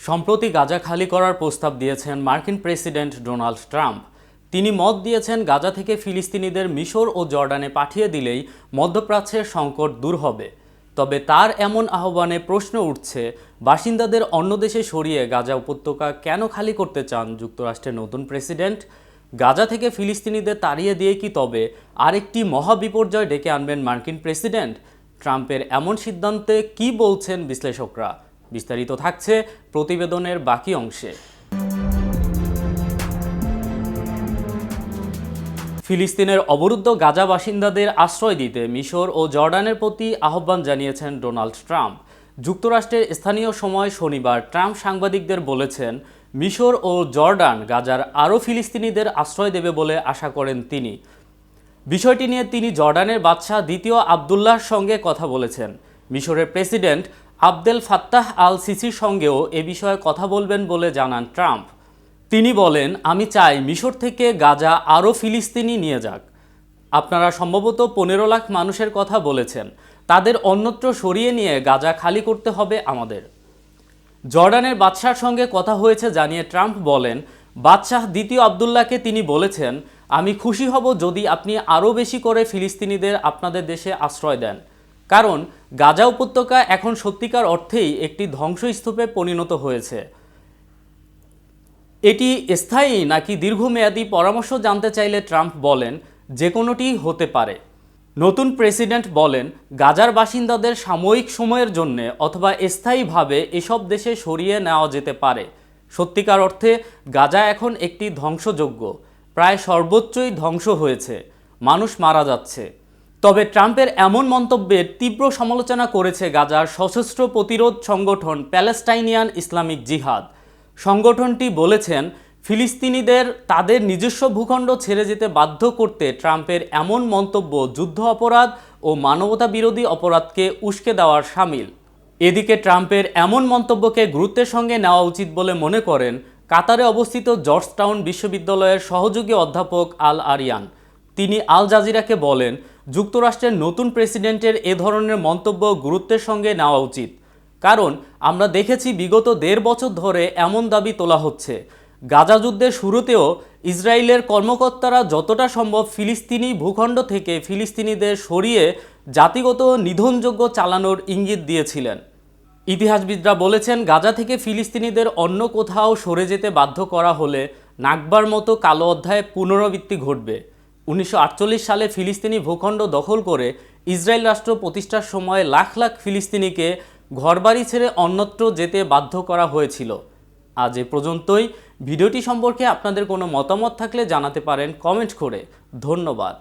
সম্প্রতি গাজা খালি করার প্রস্তাব দিয়েছেন মার্কিন প্রেসিডেন্ট ডোনাল্ড ট্রাম্প। তিনি মত দিয়েছেন গাজা থেকে ফিলিস্তিনিদের মিশর ও জর্ডানে পাঠিয়ে দিলেই মধ্যপ্রাচ্যের সংকট দূর হবে। তবে তার এমন আহ্বানে প্রশ্ন উঠছে, বাসিন্দাদের অন্য দেশে সরিয়ে গাজা উপত্যকা কেন খালি করতে চান যুক্তরাষ্ট্রের নতুন প্রেসিডেন্ট? গাজা থেকে ফিলিস্তিনিদের তাড়িয়ে দিয়ে কি তবে আরেকটি মহাবিপর্যয় ডেকে আনবেন মার্কিন প্রেসিডেন্ট? ট্রাম্পের এমন সিদ্ধান্তে কি বলছেন বিশ্লেষকরা? বিস্তারিত থাকছে প্রতিবেদনের বাকি অংশে। ফিলিস্তিনের অবরুদ্ধ গাজা বাসিন্দাদের আশ্রয় দিতে মিশর ও জর্ডানের প্রতি আহ্বান জানিয়েছেন ডোনাল্ড ট্রাম্প। যুক্তরাষ্ট্রের স্থানীয় সময় শনিবার ট্রাম্প সাংবাদিকদের বলেছেন, মিশর ও জর্ডান গাজার আরও ফিলিস্তিনিদের আশ্রয় দেবে বলে আশা করেন তিনি। বিষয়টি নিয়ে তিনি জর্ডানের বাদশাহ দ্বিতীয় আবদুল্লাহর সঙ্গে কথা বলেছেন। মিশরের প্রেসিডেন্ট আবদেল ফাত্তাহ আল সিসির সঙ্গেও এ বিষয়ে কথা বলবেন বলে জানান ট্রাম্প। তিনি বলেন, আমি চাই মিশর থেকে গাজা আরও ফিলিস্তিনি নিয়ে যাক। আপনারা সম্ভবত পনেরো লাখ মানুষের কথা বলেছেন। তাদের অন্যত্র সরিয়ে নিয়ে গাজা খালি করতে হবে আমাদের। জর্ডানের বাদশার সঙ্গে কথা হয়েছে জানিয়ে ট্রাম্প বলেন, বাদশাহ দ্বিতীয় আবদুল্লাহকে তিনি বলেছেন, আমি খুশি হব যদি আপনি আরও বেশি করে ফিলিস্তিনিদের আপনাদের দেশে আশ্রয় দেন। কারণ গাজা উপত্যকা এখন সত্যিকার অর্থেই একটি ধ্বংসস্তূপে পরিণত হয়েছে। এটি স্থায়ী নাকি দীর্ঘমেয়াদী পরামর্শ জানতে চাইলে ট্রাম্প বলেন, যে কোনোটি হতে পারে। নতুন প্রেসিডেন্ট বলেন, গাজার বাসিন্দাদের সাময়িক সময়ের জন্য অথবা স্থায়ীভাবে এসব দেশে সরিয়ে নেওয়া যেতে পারে। সত্যিকার অর্থে, গাজা এখন একটি ধ্বংসযোগ্য, প্রায় সর্বোচ্চই ধ্বংস হয়েছে। মানুষ মারা যাচ্ছে। তবে ট্রাম্পের এমন মন্তব্যের তীব্র সমালোচনা করেছে গাজার সশস্ত্র প্রতিরোধ সংগঠন প্যালেস্টাইনিয়ান ইসলামিক জিহাদ। সংগঠনটি বলেছেন, ফিলিস্তিনিদের তাদের নিজস্ব ভূখণ্ড ছেড়ে যেতে বাধ্য করতে ট্রাম্পের এমন মন্তব্য যুদ্ধ অপরাধ ও মানবতা বিরোধী অপরাধকে উস্কে দেওয়ার সামিল। এদিকে ট্রাম্পের এমন মন্তব্যকে গুরুত্বের সঙ্গে নেওয়া উচিত বলে মনে করেন কাতারে অবস্থিত জর্জটাউন বিশ্ববিদ্যালয়ের সহযোগী অধ্যাপক আল আরিয়ান তিনি আল জাজিরাকে বলেন যুক্তরাষ্ট্রের নতুন প্রেসিডেন্টের এ ধরনের মন্তব্য গুরুত্বের সঙ্গে নেওয়া উচিত। কারণ, আমরা দেখেছি বিগত দেড় বছর ধরে এমন দাবি তোলা হচ্ছে। গাজা যুদ্ধের শুরুতেও ইসরায়েলের কর্মকর্তারা যতটা সম্ভব ফিলিস্তিনি ভূখণ্ড থেকে ফিলিস্তিনিদের সরিয়ে জাতিগত নিধনযোগ্য চালানোর ইঙ্গিত দিয়েছিলেন। ইতিহাসবিদরা বলেছেন, গাজা থেকে ফিলিস্তিনিদের অন্য কোথাও সরে যেতে বাধ্য করা হলে নাকবার মতো কালো অধ্যায় পুনরাবৃত্তি ঘটবে। উনিশশো আটচল্লিশ সালে ফিলিস্তিনি ভূখণ্ড দখল করে ইসরায়েল রাষ্ট্র প্রতিষ্ঠার সময় লাখ লাখ ফিলিস্তিনিকে ঘরবাড়ি ছেড়ে অন্যত্র যেতে বাধ্য করা হয়েছিল। আজ এ পর্যন্তই। ভিডিওটি সম্পর্কে আপনাদের কোনো মতামত থাকলে জানাতে পারেন কমেন্ট করে। ধন্যবাদ।